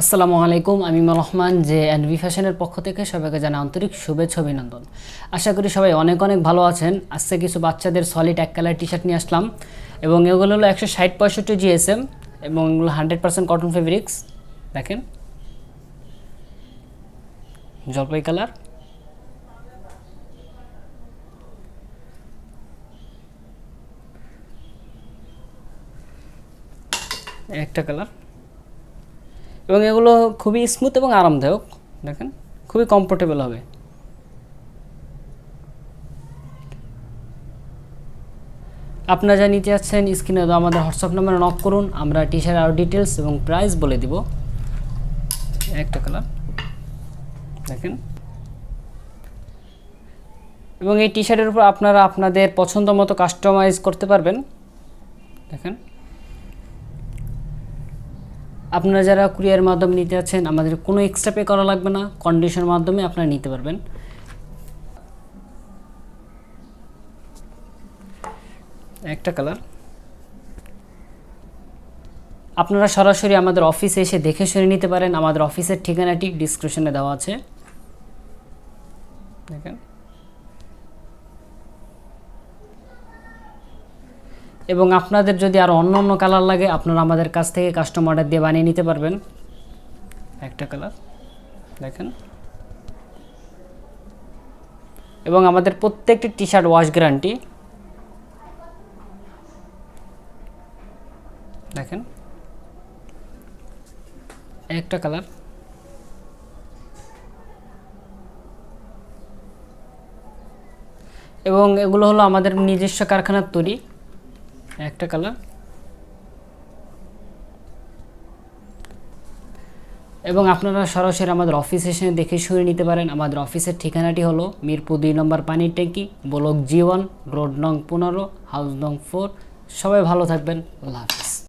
আসসালামু আলাইকুম, আমি রহমান যে এনভি ফ্যাশনের পক্ষ থেকে সবাইকে জানা আন্তরিক শুভেচ্ছা, অভিনন্দন। আশা করি সবাই অনেক অনেক ভালো আছেন। আজকে কিছু বাচ্চাদের সলিড এক কালার টি শার্ট নিয়ে আসলাম এবং এগুলো হলো একশো ষাট পঁয়ষট্টি জিএসএম এবং এগুলো হান্ড্রেড পার্সেন্ট কটন ফেব্রিক্স দেখেন। জলপাই কালার একটা কালার এবং এগুলো খুবই স্মুথ এবং আরামদায়ক, দেখেন, খুবই কমফোর্টেবল হবে। আপনারা যা নিতে যাচ্ছেন স্ক্রিনে তো আমাদের হোয়াটসঅ্যাপ নাম্বারে নক করুন, আমরা টি শার্ট আরও ডিটেলস এবং প্রাইস বলে দিব। একটা কালার দেখেন। এবং এই টি শার্টের উপর আপনারা আপনাদের পছন্দ মতো কাস্টমাইজ করতে পারবেন, দেখেন। আপনারা যারা কুরিয়ার মাধ্যমে নিতে যাচ্ছেন আমাদের কোনো এক্সট্রা পে করা লাগবে না। কন্ডিশনের মাধ্যমে আপনারা নিতে পারবেন। একটা কালার আপনারা সরাসরি আমাদের অফিসে এসে দেখে শুনে নিতে পারেন। আমাদের অফিসের ঠিকানাটি ডিসক্রিপশনে দেওয়া আছে। দেখেন। এবং আপনাদের যদি আর অন্য অন্য কালার লাগে, আপনারা আমাদের কাছ থেকে কাস্টম অর্ডার দিয়ে বানিয়ে নিতে পারবেন। একটা কালার দেখেন। এবং আমাদের প্রত্যেকটি টি শার্ট ওয়াশ গ্যারান্টি দেখেন। একটা কালার এবং এগুলো হলো আমাদের নিজস্ব কারখানার তৈরি। একটা কালার এবং আপনারা সরাসরি আমাদের অফিস এসে দেখে শুনে নিতে পারেন, আমাদের অফিসের ঠিকানাটি হলো মিরপুর দুই নম্বর পানির ট্যাঙ্কি, ব্লক জি ওয়ান রোড নং পনেরো হাউস নং ফোর সবাই ভালো থাকবেন, আল্লাহ হাফিজ।